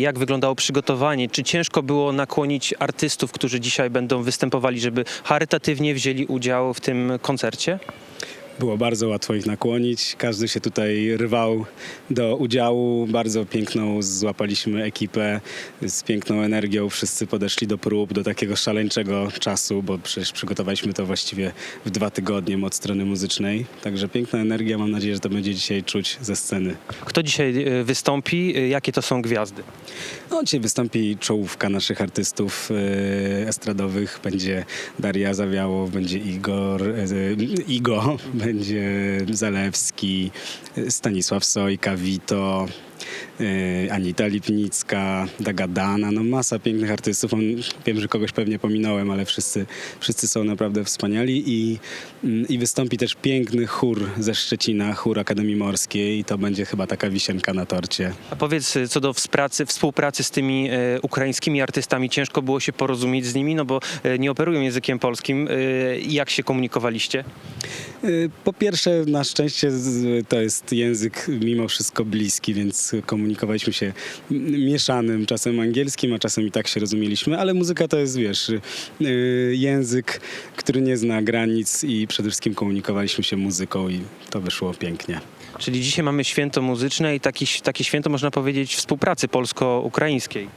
Jak wyglądało przygotowanie? Czy ciężko było nakłonić artystów, którzy dzisiaj będą występowali, żeby charytatywnie wzięli udział w tym koncercie? Było bardzo łatwo ich nakłonić. Każdy się tutaj rwał do udziału. Bardzo piękną złapaliśmy ekipę z piękną energią. Wszyscy podeszli do prób, do takiego szaleńczego czasu, bo przecież przygotowaliśmy to właściwie w dwa tygodnie od strony muzycznej. Także piękna energia. Mam nadzieję, że to będzie dzisiaj czuć ze sceny. Kto dzisiaj e, wystąpi? E, Jakie to są gwiazdy? No, dzisiaj wystąpi czołówka naszych artystów e, estradowych. Będzie Daria Zawiało, będzie Igor, Igo, będzie Zalewski, Stanisław Sojka, Wito, Anita Lipnicka, Dagadana, no masa pięknych artystów. On, wiem, że kogoś pewnie pominąłem, ale wszyscy, wszyscy są naprawdę wspaniali i, mm, i wystąpi też piękny chór ze Szczecina, chór Akademii Morskiej i to będzie chyba taka wisienka na torcie. A powiedz, e, co do współpracy, współpracy z tymi e, ukraińskimi artystami, ciężko było się porozumieć z nimi, no bo e, nie operują językiem polskim. E, jak się komunikowaliście? Y, Po pierwsze, na szczęście to jest język mimo wszystko bliski, więc komunikowaliśmy się mieszanym, czasem angielskim, a czasem i tak się rozumieliśmy, ale muzyka to jest, wiesz, y, język, który nie zna granic i przede wszystkim komunikowaliśmy się muzyką i to wyszło pięknie. Czyli dzisiaj mamy święto muzyczne i taki, takie święto, można powiedzieć, współpracy polsko-ukraińskiej.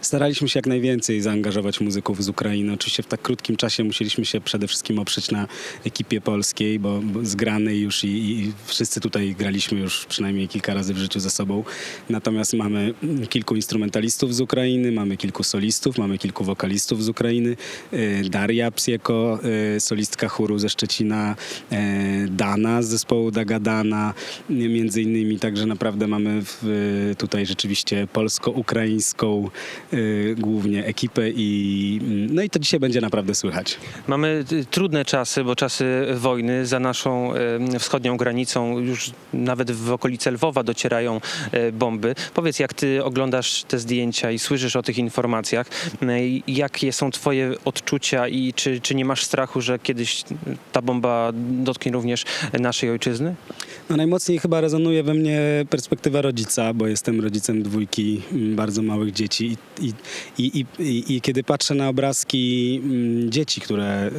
Staraliśmy się jak najwięcej zaangażować muzyków z Ukrainy. Oczywiście w tak krótkim czasie musieliśmy się przede wszystkim oprzeć na ekipie polskiej, bo, zgranej już i, i wszyscy tutaj graliśmy już przynajmniej kilka razy w życiu ze sobą. Natomiast mamy kilku instrumentalistów z Ukrainy, mamy kilku solistów, mamy kilku wokalistów z Ukrainy. Y, Daria Psieko, y, solistka chóru ze Szczecina, y, Dana z zespołu Dagadana, między innymi. Także naprawdę mamy w, tutaj rzeczywiście polsko-ukraińską głównie ekipę i mm, no i to dzisiaj będzie naprawdę słychać. Mamy y, trudne czasy, bo czasy wojny za naszą y, wschodnią granicą, już nawet w okolice Lwowa docierają y, bomby. Powiedz, jak ty oglądasz te zdjęcia i słyszysz o tych informacjach, y, jakie są twoje odczucia i czy, czy nie masz strachu, że kiedyś ta bomba dotknie również naszej ojczyzny? No najmocniej chyba rezonuje we mnie perspektywa rodzica, bo jestem rodzicem dwójki mm, bardzo małych dzieci i, i, i, i, kiedy patrzę na obrazki mm, dzieci, które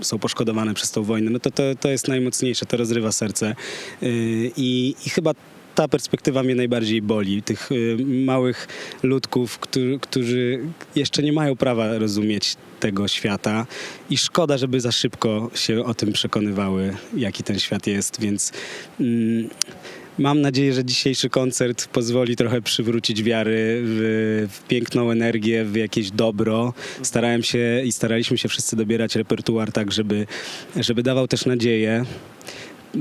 y, są poszkodowane przez tą wojnę, no to, to, to jest najmocniejsze, to rozrywa serce. Y, i, i chyba ta perspektywa mnie najbardziej boli. Tych y, małych ludków, którzy, którzy jeszcze nie mają prawa rozumieć tego świata i szkoda, żeby za szybko się o tym przekonywały, jaki ten świat jest, więc mm, mam nadzieję, że dzisiejszy koncert pozwoli trochę przywrócić wiary w, w piękną energię, w jakieś dobro. Starałem się i staraliśmy się wszyscy dobierać repertuar tak, żeby, żeby dawał też nadzieję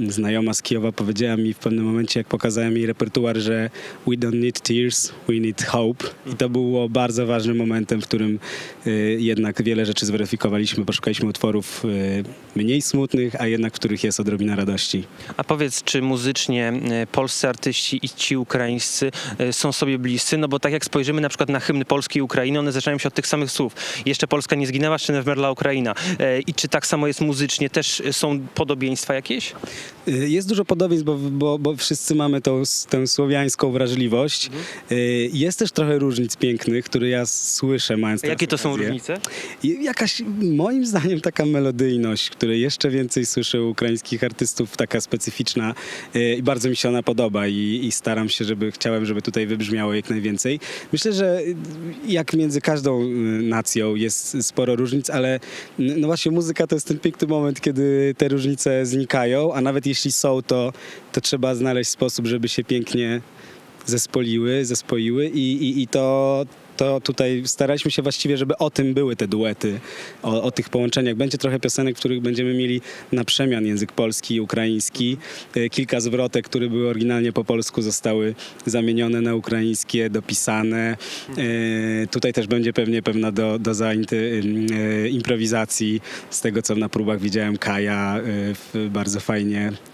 znajoma z Kijowa powiedziała mi w pewnym momencie, jak pokazałem jej repertuar, że we don't need tears, we need hope. I to było bardzo ważnym momentem, w którym y, jednak wiele rzeczy zweryfikowaliśmy, poszukaliśmy utworów y, mniej smutnych, a jednak w których jest odrobina radości. A powiedz, czy muzycznie e, polscy artyści i ci ukraińscy są sobie bliscy? No bo tak jak spojrzymy na przykład na hymny Polski i Ukrainy, one zaczynają się od tych samych słów. Jeszcze Polska nie zginęła, czy wmerla Ukraina. I czy tak samo jest muzycznie? Też są podobieństwa jakieś? Y, Jest dużo podobieństw, bo, bo, bo wszyscy mamy tą, tę słowiańską wrażliwość. Y, Jest też trochę różnic pięknych, które ja słyszę, mając A jakie to są okazję. różnice? I Jakaś, moim zdaniem, taka melodyjność, której jeszcze więcej słyszę u ukraińskich artystów, taka specyficzna i bardzo mi się ona podoba i, i staram się, żeby, chciałem, żeby tutaj wybrzmiało jak najwięcej. Myślę, że y, jak między każdą y, nacją jest sporo różnic, ale no właśnie muzyka to jest ten piękny moment, kiedy te różnice znikają, a nawet jeśli są, to, to trzeba znaleźć sposób, żeby się pięknie zespoliły, zespoiły i, i, i to, to tutaj staraliśmy się właściwie, żeby o tym były te duety, o, o tych połączeniach. Będzie trochę piosenek, w których będziemy mieli na przemian język polski i ukraiński. E, Kilka zwrotek, które były oryginalnie po polsku, zostały zamienione na ukraińskie, dopisane. E, Tutaj też będzie pewnie pewna do, doza e, improwizacji. Z tego, co na próbach widziałem, Kaja bardzo fajnie y,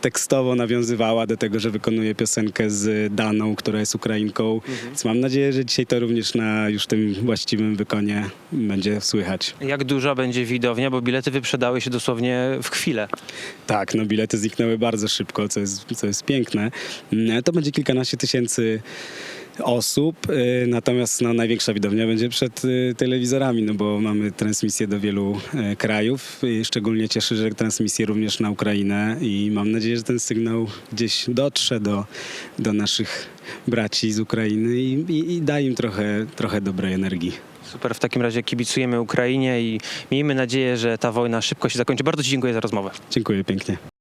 tekstowo nawiązywała do tego, że wykonuje piosenkę z Daną, która jest Ukrainką. Więc mam nadzieję, że dzisiaj to również na już tym właściwym wykonie będzie słychać. Jak duża będzie widownia, bo bilety wyprzedały się dosłownie w chwilę. Tak, no bilety zniknęły bardzo szybko, co jest, co jest piękne. Mm, To będzie kilkanaście tysięcy osób, y, natomiast no, największa widownia będzie przed y, telewizorami, no bo mamy transmisję do wielu e, krajów. Szczególnie cieszy, że transmisję również na Ukrainę i mam nadzieję, że ten sygnał gdzieś dotrze do, do naszych braci z Ukrainy i, i, i da im trochę, trochę dobrej energii. Super, w takim razie kibicujemy Ukrainie i miejmy nadzieję, że ta wojna szybko się zakończy. Bardzo Ci dziękuję za rozmowę. Dziękuję pięknie.